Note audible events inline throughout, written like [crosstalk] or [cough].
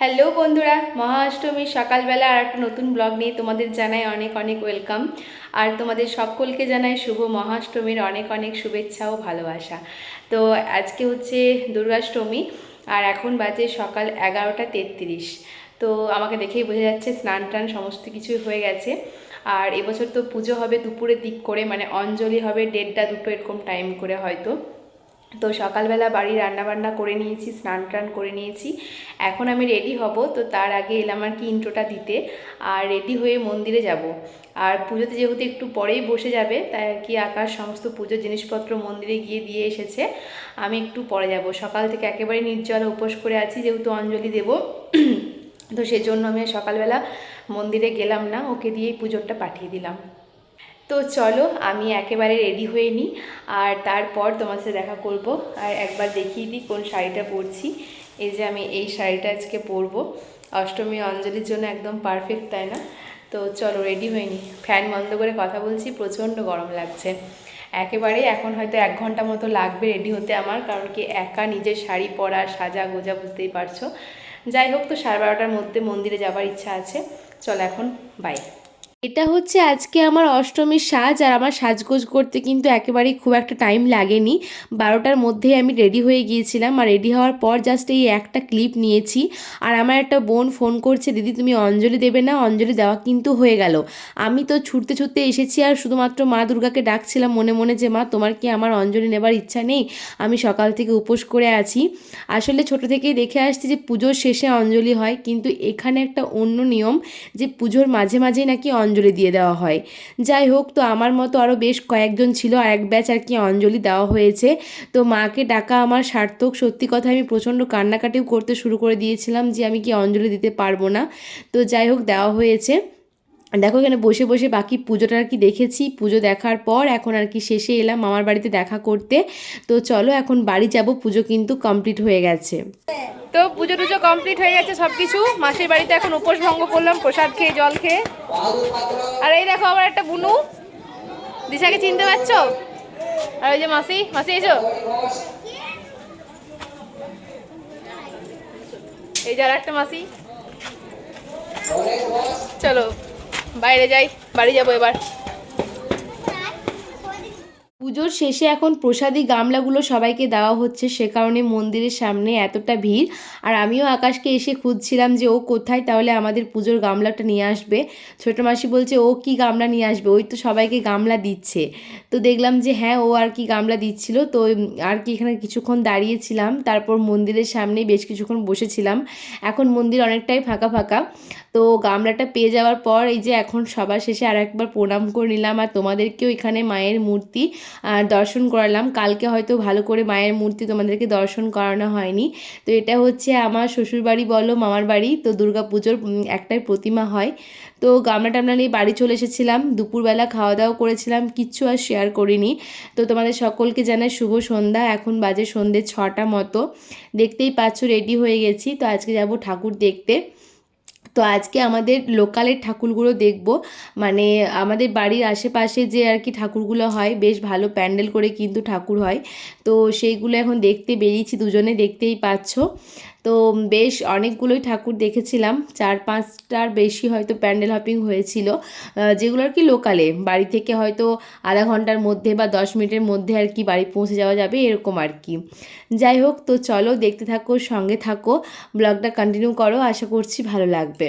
Hello বন্ধুরা। মহাষ্টমীর সকালবেলা আর একটা নতুন ব্লগ নিয়ে তোমাদের জানাই অনেক অনেক ওয়েলকাম আর তোমাদের সকলকে জানাই শুভ মহাষ্টমীর অনেক অনেক শুভেচ্ছা ও ভালোবাসা। তো আজকে হচ্ছে দুর্গাষ্টমী, আর এখন বাজে সকাল এগারোটা তেত্রিশ। তো আমাকে দেখেই বোঝা যাচ্ছে স্নান টান সমস্ত কিছুই হয়ে গেছে। আর এবছর তো পুজো হবে দুপুরের দিক করে মানে অঞ্জলি হবে দেড়টা দুটো এরকম টাইম করে হয়তো। তো সকালবেলা বাড়ি রান্নাবান্না করে নিয়েছি, স্নান টান করে নিয়েছি। এখন আমি রেডি হব, তো তার আগে এলাম আর কি ইন্ট্রোটা দিতে। আর রেডি হয়ে মন্দিরে যাব। আর পুজোতে যেহেতু একটু পরেই বসে যাবে, তাই আর কি আকাশ সমস্ত পুজোর জিনিসপত্র মন্দিরে গিয়ে দিয়ে এসেছে। আমি একটু পরে যাব। সকাল থেকে একেবারে নির্জল উপোস করে আছি, যেহেতু অঞ্জলি দেব। [clears throat] তো সেজন্য আমি সকালবেলা মন্দিরে গেলাম না, ওকে দিয়েই পুজোরটা পাঠিয়ে দিলাম। তো চলো, আমি একেবারে রেডি হয়ে নিই, আর তারপর তোমার সাথে দেখা করব। আর একবার দেখিয়ে দিই কোন শাড়িটা পরছি। এই যে আমি এই শাড়িটা আজকে পরবো। অষ্টমী অঞ্জলির জন্য একদম পারফেক্ট তাই না? তো চলো রেডি হয়ে নিই। ফ্যান বন্ধ করে কথা বলছি, প্রচণ্ড গরম লাগছে। একেবারে এখন হয়তো এক ঘণ্টা মতো লাগবে রেডি হতে আমার, কারণ কি একা নিজের শাড়ি পরা, সাজা, গোজা বুঝতেই পারছ। যাই হোক, তো সাড়ে বারোটার মধ্যে মন্দিরে যাবার ইচ্ছা আছে। চল এখন বাই এটা হচ্ছে আজকে আমার অষ্টমীর সাজ আর আমার সাজগোজ করতে কিন্তু একেবারেই খুব একটা টাইম লাগেনি। বারোটার মধ্যেই আমি রেডি হয়ে গিয়েছিলাম আর রেডি হওয়ার পর জাস্ট এই একটা ক্লিপ নিয়েছি। আর আমার একটা বোন ফোন করছে, দিদি, তুমি অঞ্জলি দেবে না? অঞ্জলি দেওয়া কিন্তু হয়ে গেল। আমি তো ছুটতে ছুটতে এসেছি আর শুধুমাত্র মা দুর্গাকে ডাকছিলাম মনে মনে যে, মা, তোমার কি আমার অঞ্জলি নেবার ইচ্ছা নেই? আমি সকাল থেকে উপোস করে আছি। আসলে ছোট থেকেই দেখে আসছি যে, পুজোর শেষে অঞ্জলি হয়। কিন্তু এখানে একটা অন্য নিয়ম যে, পুজোর মাঝে মাঝেই নাকি অঞ্জলি দিয়ে দেওয়া হয়। যাই হোক, তো আমার মতো আরও বেশ কয়েকজন ছিল আর এক ব্যাচ আর কি অঞ্জলি দেওয়া হয়েছে। তো মাকে ডাকা আমার সার্থক। সত্যি কথা, আমি প্রচণ্ড কান্নাকাটিও করতে শুরু করে দিয়েছিলাম যে আমি কি অঞ্জলি দিতে পারব না। তো যাই হোক, দেওয়া হয়েছে। দেখো এখানে বসে বসে বাকি পুজোটা আর কি দেখেছি। পুজো দেখার পর এখন আর কি শেষে এলাম মামার বাড়িতে দেখা করতে। তো চলো এখন বাড়ি যাব, পুজো কিন্তু কমপ্লিট হয়ে গেছে। তো পুজো টুজো কমপ্লিট হয়ে গেছে সব কিছু মাসির বাড়িতে এখন উপোস ভঙ্গ করলাম, প্রসাদ খেয়ে জল খেয়ে। আর এই দেখো আবার একটা বুনু। দিশাকে চিনতে পারছ? আর ওই যে মাসি মাসি এসো। এই যার একটা মাসি। চলো। বাইরে যাই, বাড়ি যাব এবার। পুজোর শেষে এখন প্রসাদী গামলাগুলো সবাইকে দেওয়া হচ্ছে, সে কারণে মন্দিরের সামনে এতটা ভিড়। আর আমিও আকাশকে এসে খুঁজছিলাম যে ও কোথায়, তাহলে আমাদের পুজোর গামলাটা নিয়ে আসবে। ছোটো মাসি বলছে, ও কি গামলা নিয়ে আসবে? ওই তো সবাইকে গামলা দিচ্ছে। তো দেখলাম যে হ্যাঁ ও আর কি গামলা দিচ্ছিল। তো আর কি এখানে কিছুক্ষণ দাঁড়িয়েছিলাম। তারপর মন্দিরের সামনে বেশ কিছুক্ষণ বসেছিলাম। এখন মন্দির অনেকটাই ফাঁকা ফাঁকা। তো গামলাটা পেয়ে যাওয়ার পর এই যে এখন সবার শেষে আর একবার প্রণাম করে নিলাম আর তোমাদেরকেও এখানে মায়ের মূর্তি দর্শন করালাম। কালকে হয়তো ভালো করে মায়ের মূর্তি তোমাদেরকে দর্শন করানো হয়নি। তো এটা হচ্ছে আমার শ্বশুরবাড়ি বলো, মামার বাড়ি। তো দুর্গা পুজোর একটাই প্রতিমা হয়। তো গামলা টামলা নিয়ে বাড়ি চলে এসেছিলাম। দুপুরবেলা খাওয়া দাওয়া করেছিলাম, কিচ্ছু আর শেয়ার করিনি। তো তোমাদের সকলকে জানাই শুভ সন্ধ্যা। এখন বাজে সন্ধ্যে ছটা মতো। দেখতেই পাচ্ছ রেডি হয়ে গেছি। তো আজকে যাব ঠাকুর দেখতে। তো আজকে আমাদের লোকালের ঠাকুরগুলো দেখব। মানে আমাদের বাড়ির আশেপাশে যে আর কি ঠাকুরগুলো হয়, বেশ ভালো প্যান্ডেল করে কিন্তু ঠাকুর হয়। তো সেইগুলো এখন দেখতে বেরিয়েছি, দুজনে দেখতেই পাচ্ছ। তো বেশ অনেকগুলোই ঠাকুর দেখেছিলাম। চার পাঁচটার বেশি হয়তো প্যান্ডেল হপিং হয়েছিল। যেগুলো আর কি লোকালে। বাড়ি থেকে হয়তো আধা ঘণ্টার মধ্যে বা দশ মিনিটের মধ্যে আর কি বাড়ি পৌঁছে যাওয়া যাবে এরকম আর কি। যাই হোক, তো চলো দেখতে থাকো, সঙ্গে থাকো। ব্লগটা কন্টিনিউ করো, আশা করছি ভালো লাগবে।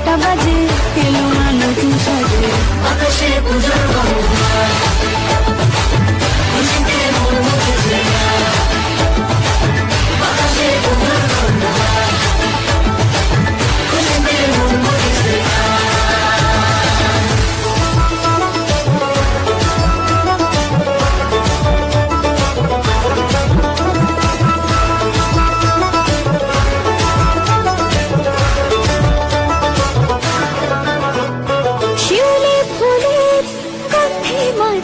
নটা বাজে এলো না নতুন সাজে আকাশে পুজোর বাংলা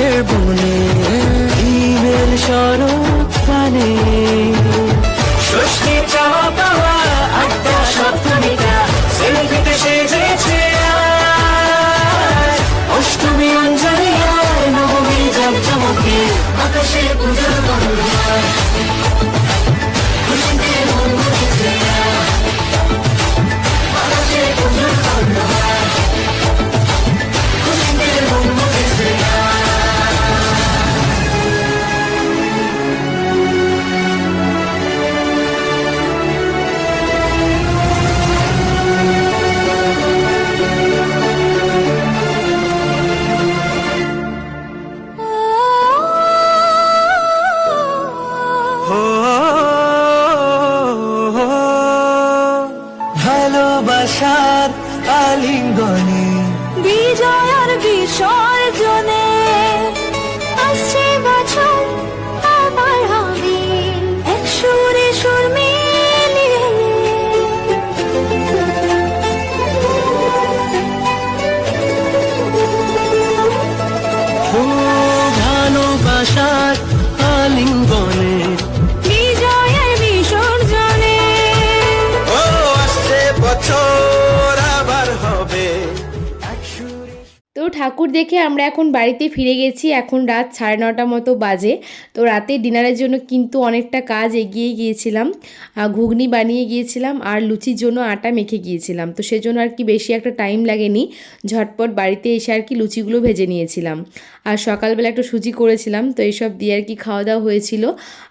কাশের বনে হিমেল শরৎ টানে ষষ্ঠী চাওয়া পাওয়া আড্ডা সপ্তমীটা সেলফিতে সেজেছে ঠাকুর দেখে আমরা এখন বাড়িতে ফিরে গেছি। এখন রাত সাড়ে নটা মতো বাজে। তো রাতে ডিনারের জন্য কিন্তু অনেকটা কাজ এগিয়ে গিয়েছিলাম। ঘুগনি বানিয়ে গিয়েছিলাম আর লুচির জন্য আটা মেখে গিয়েছিলাম। তো সেজন্য আর কি বেশি একটা টাইম লাগেনি। ঝটপট বাড়িতে এসে আর কি লুচিগুলো ভেজে নিয়েছিলাম। আর সকালবেলা একটু সুজি করেছিলাম, তো এইসব দিয়ে আর কি খাওয়া দাওয়া হয়েছিল।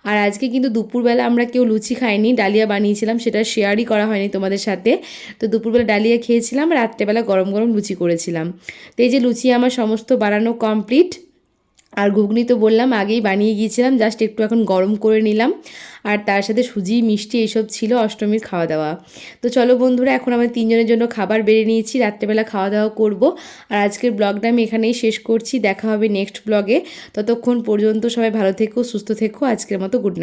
আর আজকে কিন্তু দুপুরবেলা আমরা কেউ লুচি খাইনি, ডালিয়া বানিয়েছিলাম, সেটা শেয়ারই করা হয়নি তোমাদের সাথে। তো দুপুরবেলা ডালিয়া খেয়েছিলাম, রাত্রেবেলা গরম গরম লুচি করেছিলাম। তো এই যে লুচি আমার সমস্ত বাড়ানো কমপ্লিট আর ঘুগনি তো বললাম, আগেই বানিয়ে গিয়েছিলাম জাস্ট একটু এখন গরম করে নিলাম। আর তার সাথে সুজি, মিষ্টি এইসব ছিল, অষ্টমীর খাওয়া দাওয়া তো চলো বন্ধুরা, এখন আমরা তিনজনের জন্য খাবার বেড়ে নিয়েছি, রাত্রেবেলা খাওয়া দাওয়া করব। আর আজকের ব্লগটা আমি এখানেই শেষ করছি, দেখা হবে নেক্সট ব্লগে। ততক্ষণ পর্যন্ত সবাই ভালো থেকো, সুস্থ থেকো, আজকের মতো গুড নাইট